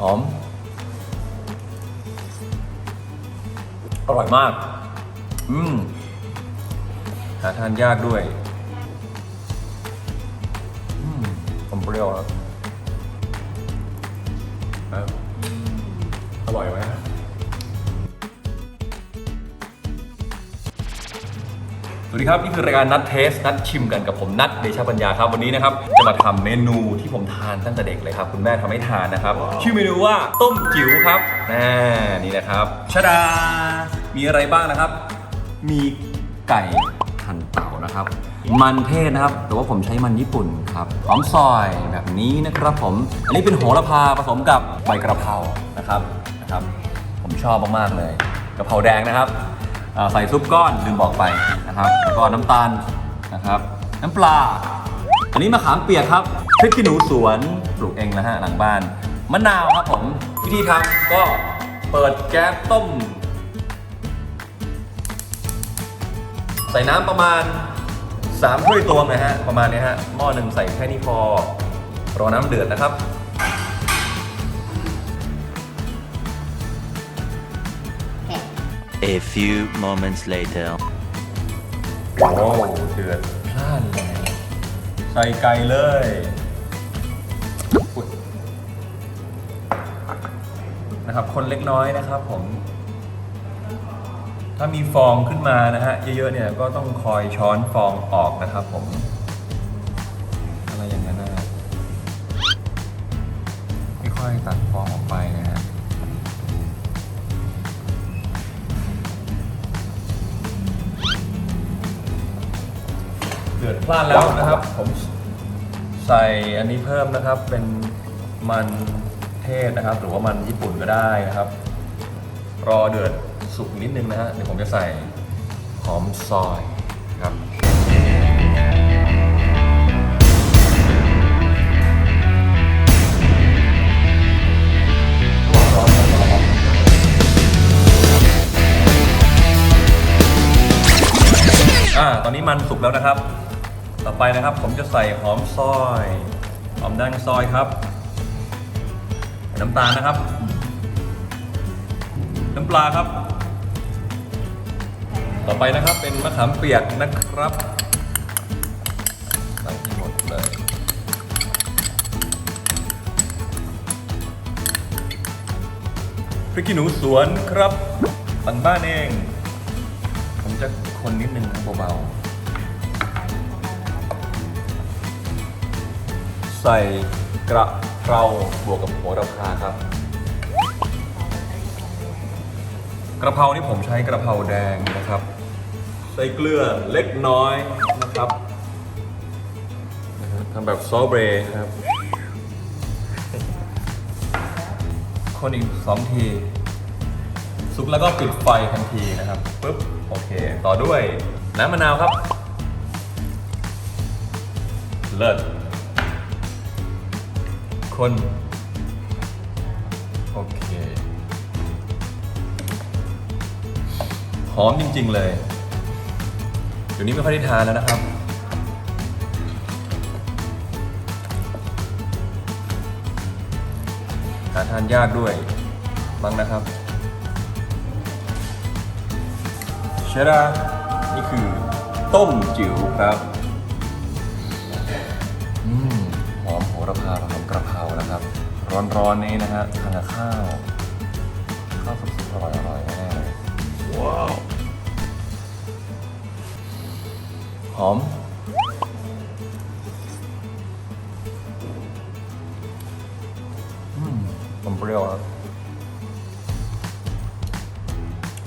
หอม อร่อยมาก อืม หาทานยากด้วย อืมผมเปรี้ยวครับ อร่อยไหม วัสดีครับ นี่คือรายการนัดเทส นัดชิมกันกับผมนัดเดชาปัญญาครับ วันนี้นะครับ จะมาทำเมนูที่ผมทานตั้งแต่เด็กเลยครับ คุณแม่ทำให้ทานนะครับ ชื่อเมนูว่าต้มจิ๋วครับน่นี่นะครับชะดา มีอะไรบ้างนะครับ มีไก่หั่นเต่านะครับ มันเทศนะครับ แต่ว่าผมใช้มันญี่ปุ่นครับหอมซอยแบบนี้นะครับผม อันนี้เป็นโหระพาผสมกับใบกระเพรานะครับนะครับ ผมชอบมากๆเลยกระเพราแดงนะครับอ่า ใส่ซุปก้อนลืมบอกไปนะครับ แล้วก็น้ำตาลนะครับ น้ำปลา อันนี้มะขามเปียกครับพริกขี้หนูสวนปลูกเองนะฮะหลังบ้านมะนาวครับผมวิธีทำก็เปิดแก๊สต้ม ใส่น้ำประมาณ3ถ้วยตวงนะฮะประมาณนี้ฮะหม้อหนึ่งใส่แค่นี้พอรอน้ำเดือดนะครับ A few moments later. โอ้เดือดพล่านเลยใส่ไก่เลยอุ๊ยนะครับคนเล็กน้อยนะครับผม ถ้ามีฟองขึ้นมานะฮะเยอะๆเนี่ยก็ต้องคอยช้อนฟองออกนะครับผมอะไรอย่างนั้นนะฮะค่อยๆตัดฟองออกไปนะฮะ เดือดพลานแล้วนะครับ ผมใส่อันนี้เพิ่มนะครับ เป็นมันเทศนะครับ หรือว่ามันญี่ปุ่นก็ได้นะครับ รอเดือดสุกนิดนึงนะฮะเดี๋ยวผมจะใส่หอมซอยครับอ่าตอนนี้มันสุกแล้วนะครับ ต่อไปนะครับผมจะใส่หอมซอยหอมแดงซอยครับ น้ำตาลนะครับ น้ำปลาครับ ต่อไปนะครับเป็นมะขามเปียกนะครับใส่ห้หมดเลยพริกขี้หนูสวนครับบ้านบ้านเอง ผมจะคนนิดนึงเบาๆ ใส่กระเพราบวกกับโหระพาครับ กระเพรานี่ผมใช้กระเพราแดงนะครับ ใส่เกลือเล็กน้อยนะครับทำแบบซอสเบรครับ คนอีกสองทีสุกแล้วก็ปิดไฟทันทีนะครับปุ๊บโอเค ต่อด้วยน้ำมะนาวครับ เลิศ คน โอเค หอมจริง ๆ เลย เดี๋ยวนี้ไม่ค่อยได้ทานแล้วนะครับ หาทานยากด้วยบ้างนะครับ เชดดานี่คือต้มจิ๋วครับ อืม ร้อนๆนี้นะฮะทานกับข้าวข้าวสุกๆอร่อยๆแน่เลยว้าวหอมอืมมันเปรี้ยวครับ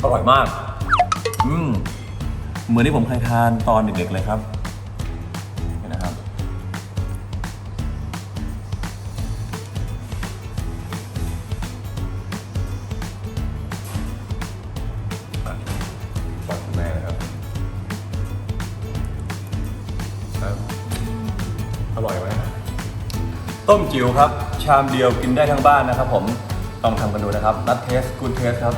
อร่อยมาก อืมเหมือนที่ผมเคยทานตอนเด็กๆเลยครับ ต้มจิ๋วครับ ชามเดียวกินได้ทั้งบ้านนะครับผมลองทำกันดูนะครับนัดเทสกูเทสครับ